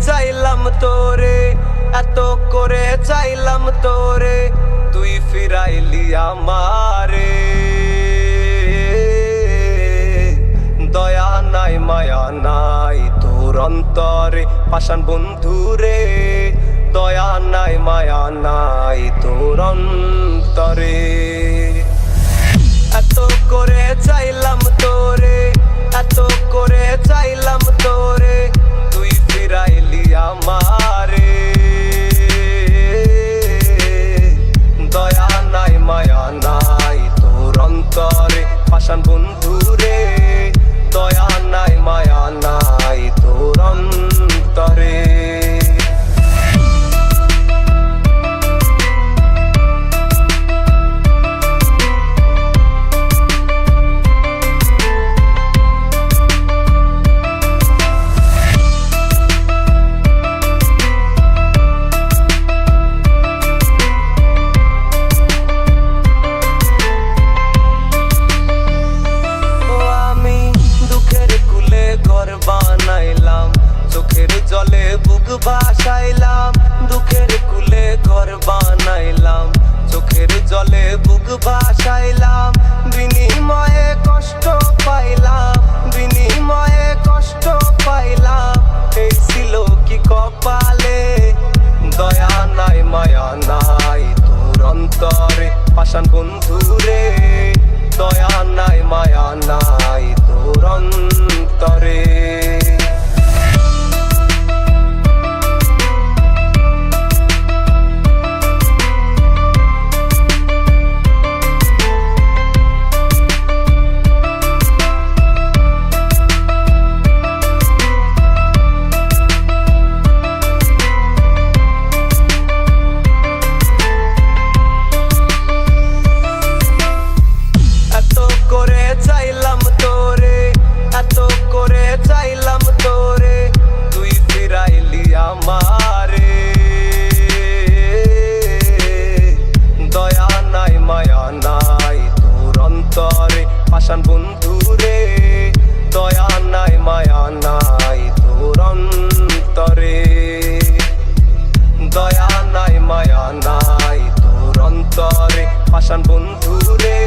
চাইলাম তোরে, এত করে চাইলাম তোরে, তুই ফিরাইলি আমারে। দয়া নাই, মায়া নাই তোর অন্তরে পাশান বন্ধুরে। দয়া নাই, মায়া নাই তোর অন্তরে। বুক ভাসাইলাম, দুঃখের কুলে ঘর বানাইলাম, চোখের জলে বুক ভাসাইলাম, বিনিময়ে কষ্ট পাইলাম, বিনিময়ে কষ্ট পাইলাম, এই কি কপালে? দয়া নাই, মায়া নাই তোর অন্তরে, পাষাণ বন্ধু চাইলাম তোরে, এত করে চাইলাম তোরে, তুই ফিরাইলি আমারে। দয়া নাই, মায়া নাই তোর অন্তরে পাশান বন্ধু রে দয়া নাই, মায়া নাই তোর অন্তরে। দয়া নাই, মায়া নাই তোর অন্তরে পাশান বন্ধু রে